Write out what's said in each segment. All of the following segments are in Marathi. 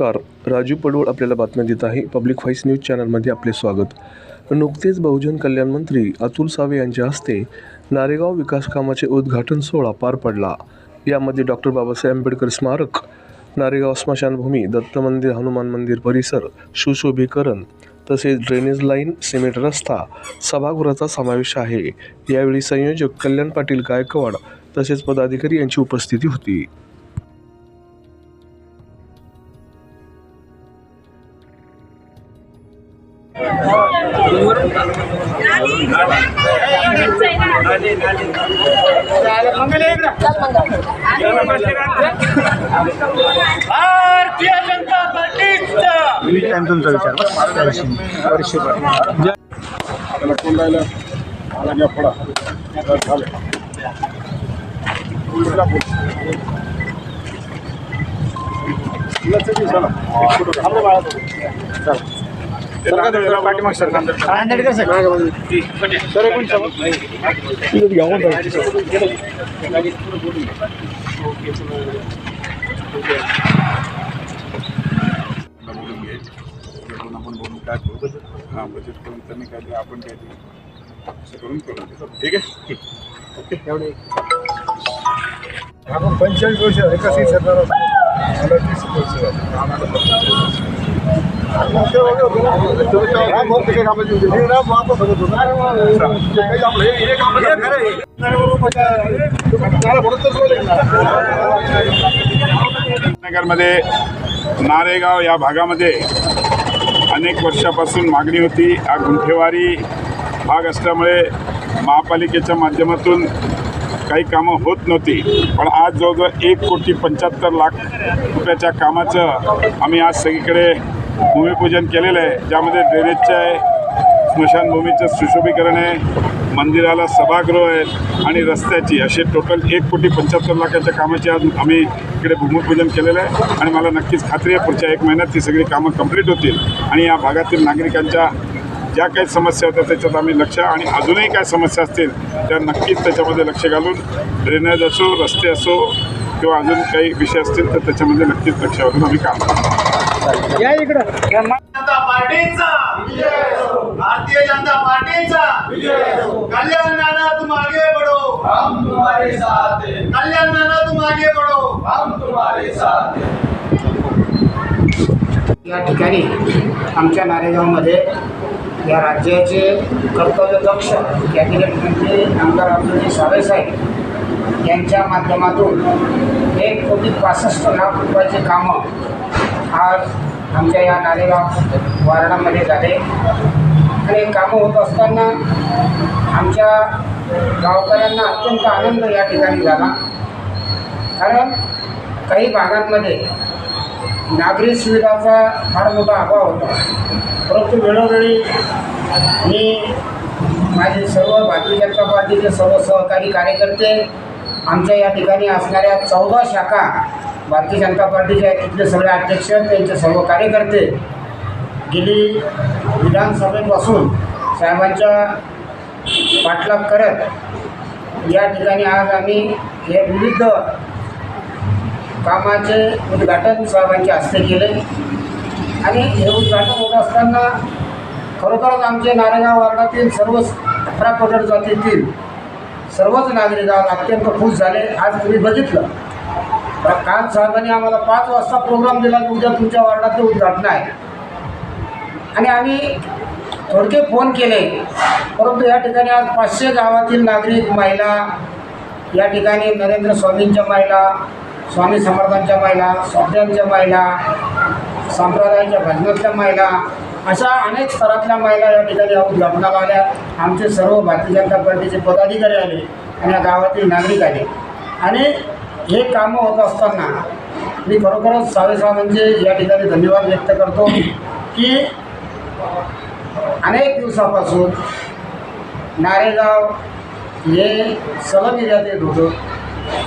नमस्कार. राजू पडवळ आपल्याला बातम्या देत आहे. पब्लिक व्हॉइस न्यूज चॅनलमध्ये आपले स्वागत. नुकतेच बहुजन कल्याण मंत्री अतुल सावे यांच्या हस्ते नारेगाव विकास कामाचे उद्घाटन सोहळा पार पडला. यामध्ये डॉक्टर बाबासाहेब आंबेडकर स्मारक नारेगाव स्मशानभूमी दत्त मंदिर हनुमान मंदिर परिसर सुशोभीकरण तसेच ड्रेनेज लाईन सिमेंट रस्ता सभागृहाचा समावेश आहे. यावेळी संयोजक कल्याण पाटील गायकवाड तसेच पदाधिकारी यांची उपस्थिती होती. भारतीय जनता पार्टीचा टाइम तुमचा विचार कोंडायला आला घ्या पडा झालं आपण बोलून काय करू हां करून त्यांनी काय आपण करून करू ठीक आहे ओके एवढे आपण पंचेचाळीस वर्ष एकच सरकार नगरमध्ये नारेगाव या भागामध्ये अनेक वर्षापासून मागणी होती. हा गुंठेवारी भाग असल्यामुळे महापालिकेच्या माध्यमातून काही कामं होत नव्हती. पण आज जवळजवळ एक कोटी पंच्याहत्तर लाख रुपयाच्या कामाचं आम्ही आज सगळीकडे भूमिपूजन केलेलं आहे. ज्यामध्ये ड्रेनेजचं आहे स्मशानभूमीचं सुशोभीकरण आहे मंदिराला सभागृह आहे आणि रस्त्याची असे टोटल एक कोटी पंच्याहत्तर लाखाच्या कामाची आज आम्ही इकडे भूमिपूजन केलेलं आहे. आणि मला नक्कीच खात्री आहे पुढच्या एक महिन्यात ती सगळी कामं कंप्लीट होतील. आणि या भागातील नागरिकांच्या ज्या काही समस्या होत्या त्याच्यात आम्ही लक्ष आणि अजूनही काय समस्या असतील त्या नक्कीच त्याच्यामध्ये लक्ष घालून ड्रेनेज असो रस्ते असो किंवा अजून काही विषय असतील तर त्याच्यामध्ये नक्कीच लक्ष घालून आम्ही काम करू या इकडं. जनता पार्टीचा भारतीय जनता पार्टीचा कल्याण नाना तुम आगे बढ़ो. हम तुम्हारे साथ कल्याण नाना तुम आगे बढ़ो. हम तुम्हारे साथ या ठिकाणी आमच्या नारेगावमध्ये या राज्याचे कर्तव्यदक्ष कॅबिनेट मंत्री आमदार अब्दुल सावे साहेब यांच्या माध्यमातून एक कोटी पासष्ट लाख रुपयाचे कामं आज आमच्या या नारेगाव वार्डामध्ये झाले. आणि कामं होत असताना आमच्या गावकऱ्यांना अत्यंत आनंद या ठिकाणी झाला. कारण काही भागांमध्ये नागरी सुविधाचा फार मोठा अभाव होता. परंतु वेळोवेळी मी माझे सर्व भारतीय जनता पार्टीचे सर्व सहकारी कार्यकर्ते आमच्या या ठिकाणी असणाऱ्या चौदा शाखा भारतीय जनता पार्टीचे आहेत तिथले सगळे अध्यक्ष त्यांचे सर्व कार्यकर्ते गेली विधानसभेपासून साहेबांच्या पाठलाग करत या ठिकाणी आज आम्ही हे विविध कामाचे उद्घाटन साहेबांच्या हस्ते केले. आणि हे उद्घाटन होत असताना खरोखरच आमचे नारेगाव वार्डातील सर्व अठरा पगड जातीतील सर्वच नागरिक आज अत्यंत खुश झाले. आज तुम्ही बघितलं. तर काल साहेबांनी आम्हाला पाच वाजता प्रोग्राम दिला की उद्या तुमच्या वार्डाचं उद्घाटन आहे. आणि आम्ही थोडके फोन केले. परंतु या ठिकाणी आज पाचशे गावातील नागरिक महिला या ठिकाणी नरेंद्र स्वामींच्या महिला स्वामी समर्थांच्या महिला स्वाध्यांच्या महिला संप्रदायाच्या भजनातल्या महिला अशा अनेक स्तरातल्या महिला या ठिकाणी या उद्घाटनाला आल्या. आमचे सर्व भारतीय जनता पार्टीचे पदाधिकारी आले आणि या गावातील नागरिक आले. आणि हे कामं होत असताना मी खरोखरच सावे म्हणजे या ठिकाणी धन्यवाद व्यक्त करतो की अनेक दिवसापासून नारेगाव हे सलग निर्यातीत होतं.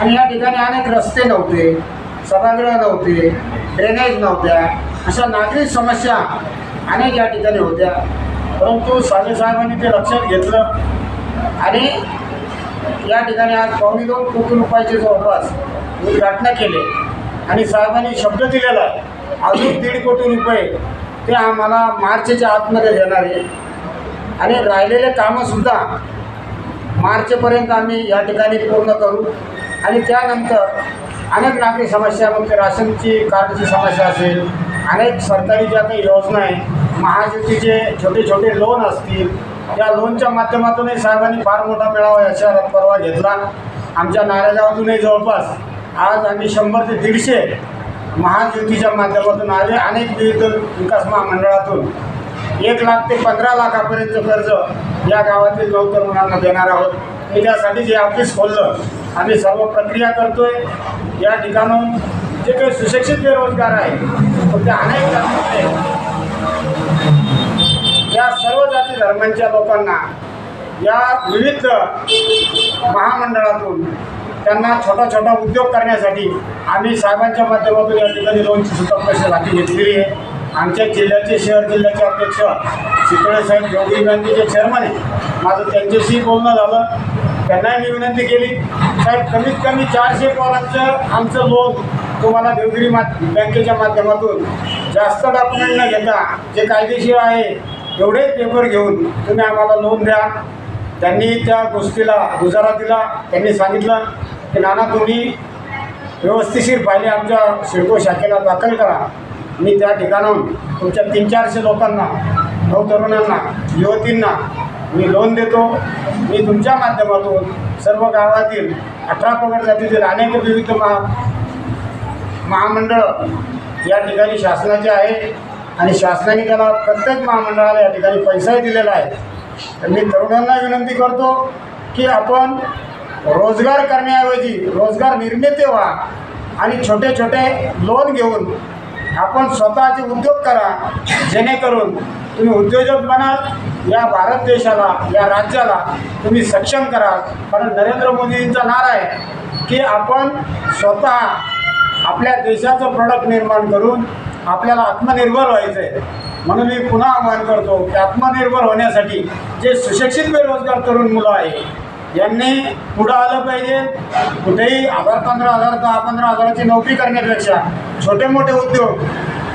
आणि या ठिकाणी अनेक रस्ते नव्हते सभागृह नव्हते ड्रेनेज नव्हत्या. अशा नागरिक समस्या अनेक या ठिकाणी होत्या. परंतु सावे साहेबांनी ते लक्षात घेतलं. आणि या ठिकाणी आज पावणे दोन कोटी रुपयाचे जवळपास उद्घाटनं केले. आणि साहेबांनी शब्द दिलेला आहे अजून दीड कोटी रुपये ते आम्हाला मार्चच्या आतमध्ये देणार आहे. आणि राहिलेले कामंसुद्धा मार्चपर्यंत आम्ही या ठिकाणी पूर्ण करू. आणि त्यानंतर अनेक नागरी समस्या मग ते राशनची कार्डची समस्या असेल अनेक सरकारी ज्या काही योजना आहे महायुतीचे छोटे छोटे लोन असतील त्या लोनच्या माध्यमातूनही साहेबांनी फार मोठा मेळावा या शहरात परवा घेतला. आमच्या नारायगावातूनही जवळपास आज आम्ही शंभर ते दीडशे महायुतीच्या माध्यमातून आले अनेक विविध विकास महामंडळातून. एक लाख ते पंधरा लाखापर्यंत कर्ज या गावातील लोक मुलांना देणार आहोत. मी त्यासाठी जे ऑफिस खोललं आम्ही सर्व प्रक्रिया करतोय. या ठिकाणून जे काही सुशिक्षित बेरोजगार आहे ते अनेक जातीचे या सर्व जाती धर्मांच्या लोकांना या विविध महामंडळातून त्यांना छोटा छोटा उद्योग करण्यासाठी आम्ही साहेबांच्या माध्यमातून या ठिकाणी लोनची सुद्धा पैसे हाती घेतलेली आहे. आमच्या जिल्ह्याचे शहर जिल्ह्याचे अध्यक्ष चितळे साहेब योगी गांधीचे चेअरमन आहे. माझं त्यांच्याशी बोलणं झालं. त्यांनाही मी विनंती केली. साहेब कमीत कमी चारशे पोरांचं आमचं लोन तुम्हाला देवगिरी मा बँकेच्या माध्यमातून जास्त डॉक्युमेंट न घेता जे कायदेशीर आहे एवढे पेपर घेऊन तुम्ही आम्हाला लोन द्या. त्यांनी त्या गोष्टीला गुजारा दिला त्यांनी सांगितलं की नाना तुम्ही व्यवस्थिशीर पाहिले आमच्या सिडको शाखेला दाखल करा. मी त्या ठिकाणाहून तुमच्या तीन चारशे लोकांना नऊ तरुणांना युवतींना मी लोन देतो. मी तुमच्या माध्यमातून सर्व गावातील अठरा पगड जातीतील अनेक विविध महा महामंडळ या ठिकाणी शासनाचे आहे आणि शासनाने त्याला प्रत्येक महामंडळाला या ठिकाणी पैसाही दिलेला आहे. तर मी तरुणांना विनंती करतो की आपण रोजगार करण्याऐवजी रोजगार निर्मिती व्हा आणि छोटे छोटे लोन घेऊन आपण स्वतःचे उद्योग करा जेणेकरून तुम्ही उद्योजक बनाल या भारत देशाला या राज्याला तुम्ही सक्षम कराल. कारण नरेंद्र मोदींचा नारा आहे की आपण स्वतः आपल्या देशाचं प्रोडक्ट निर्माण करून आपल्याला आत्मनिर्भर व्हायचं आहे म्हणून मी पुन्हा आवाहन करतो की आत्मनिर्भर होण्यासाठी जे सुशिक्षित बेरोजगार तरुण मुलं आहे यांनी पुढं आलं पाहिजे. कुठेही हजार पंधरा हजार दहा पंधरा हजाराची नोकरी करण्यापेक्षा छोटे मोठे उद्योग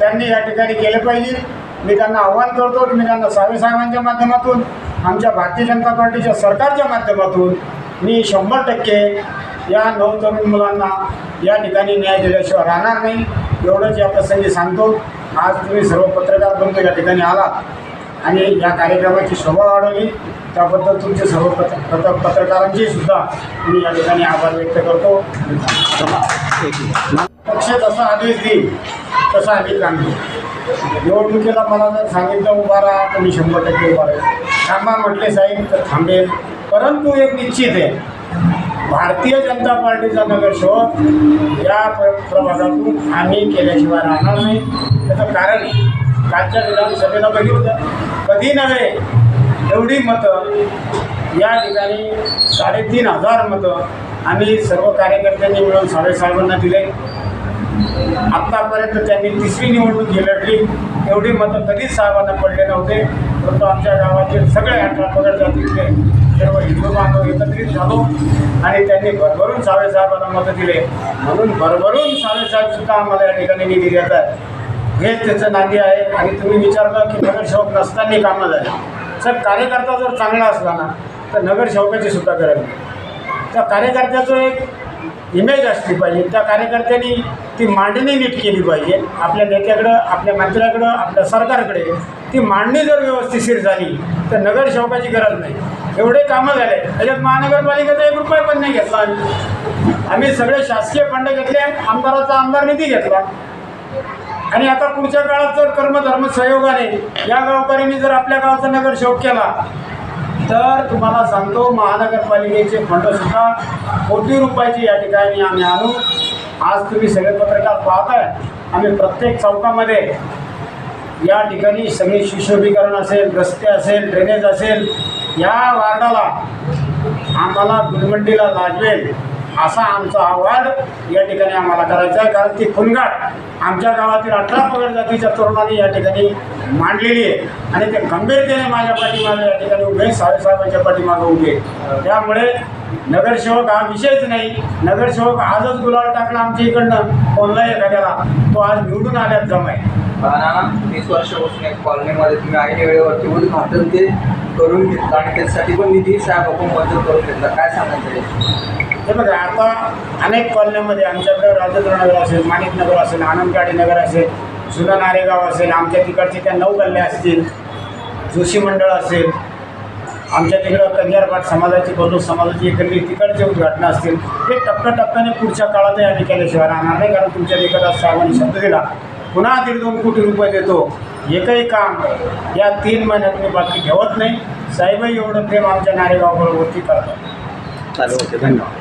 त्यांनी या ठिकाणी केले पाहिजे. मी त्यांना आव्हान करतो की मी त्यांना सावे साहेबांच्या माध्यमातून आमच्या भारतीय जनता पार्टीच्या सरकारच्या माध्यमातून मी शंभर टक्के या नऊ तरुण मुलांना या ठिकाणी न्याय दिल्याशिवाय राहणार नाही. एवढंच या प्रसंगी सांगतो. आज तुम्ही सर्व पत्रकार बंधू या ठिकाणी आलात आणि या कार्यक्रमाची शोभा वाढवली. त्याबद्दल तुमचे सर्व पत्र पत्र पत्रकारांची सुद्धा मी या ठिकाणी आभार व्यक्त करतो. पक्ष जसा आदेश देईल तसा आम्ही काम निवडणुकीला मला जर सांगितलं उभा राहा तर मी शंभर टक्के उभा राहील थांबा म्हटले साहेब तर थांबेल. परंतु एक निश्चित आहे भारतीय जनता पार्टीचा नगरसेवक या प्रवासातून आम्ही केल्याशिवाय राहणार नाही. त्याचं कारण कालच्या विधानसभेला बघितलं. कधी नव्हे एवढी मतं या ठिकाणी साडेतीन हजार मतं आम्ही सर्व कार्यकर्त्यांनी मिळून साडेसाहेबांना दिले. आत्तापर्यंत त्यांनी तिसरी निवडणूक झेलटली एवढी मतं कधीच साहेबांना पडले नव्हते. परंतु आमच्या गावाचे सगळे अठरा पगड जातीतले सर्व हिंदू बांधव एकत्रित झालो आणि त्यांनी भरभरून सावे साहेबांना मतं दिले. म्हणून भरभरून सावे साहेब सुद्धा आम्हाला या ठिकाणी निधी देत आहे हेच त्याचं नांदी आहे. आणि तुम्ही विचारलं की नगरसेवक नसताना कामं झाले. सर कार्यकर्ता जर चांगला असला ना तर नगरसेवकाची सुद्धा गरज नाही. त्या कार्यकर्त्याचं एक इमेज असली पाहिजे. त्या कार्यकर्त्यांनी ती मांडणी नीट केली पाहिजे. आपल्या नेत्याकडं आपल्या मंत्र्याकडं आपल्या सरकारकडे ती मांडणी जर व्यवस्थिशीर झाली तर नगरसेवकाची गरज नाही. एवढे कामं झाले. त्याच्यात महानगरपालिकेचा एक रुपये पण नाही घेतला. आम्ही आम्ही सगळे शासकीय फंड घेतले आमदाराचा आमदार निधी घेतला. आणि आता पुढच्या काळात जर कर्मधर्म सहयोगाने या गावकऱ्यांनी जर आपल्या गावाचा नगरसेवक केला तर तुम्हाला सांगतो महानगरपालिकेचे फंडसुद्धा कोटी रुपयाची या ठिकाणी आम्ही आणू. आज तुम्ही सगळे पत्रकार पाहताय आम्ही प्रत्येक चौकामध्ये या ठिकाणी सगळी सुशोभीकरण असेल रस्ते असेल ड्रेनेज असेल या वार्डाला आम्हाला गुलमंडीला लाजवेल. असा आमचा अहवाल या ठिकाणी आम्हाला करायचा आहे. कारण ती खुनगाट आमच्या गावातील अठरा पगड जातीच्या तरुणांनी या ठिकाणी मांडलेली आहे. आणि ते गंभीरतेने माझ्या पाठीमागे या ठिकाणी उभे साहेबसाहेबांच्या पाठीमागे उभे त्यामुळे नगरसेवक हा विषयच नाही. नगरसेवक आजच गुलाल टाकला आमच्या इकडनं. कोणलाही एखाद्याला? तो आज निवडून आल्यात जमाय. नाना तीस वर्षापासून एक कॉलनीमध्ये तुम्ही आईने वेळेवरती उद्घाटन ते करून घेतलं. आणि त्यासाठी पण निधी साहेब आपण मंजूर करून घेतला. काय सांगायचं हे बघा आता अनेक कॉलनीमध्ये आमच्याकडं राजेंद्र नगर असेल माणिक नगर असेल आनंदगाडी नगर असेल जुना नारेगाव असेल आमच्या तिकडचे त्या नऊ गल्ल्या असतील जोशी मंडळ असेल आमच्या तिकडं कन्यारपाट समाजाची बलूर समाजाची इकडली तिकडचे उद्घाटनं असतील. हे टप्प्याटप्प्याने पुढच्या काळातही आम्ही केल्याशिवाय राहणार नाही कारण तुमच्या तिकडं साहेबांनी शब्द दिला. पुन्हा दीड दोन कोटी रुपये देतो. एकही काम या तीन महिन्यात मी बाकी ठेवत नाही. साहेबही एवढं प्रेम आमच्या नारेगावबरोबरती करतात. चालू होते धन्यवाद.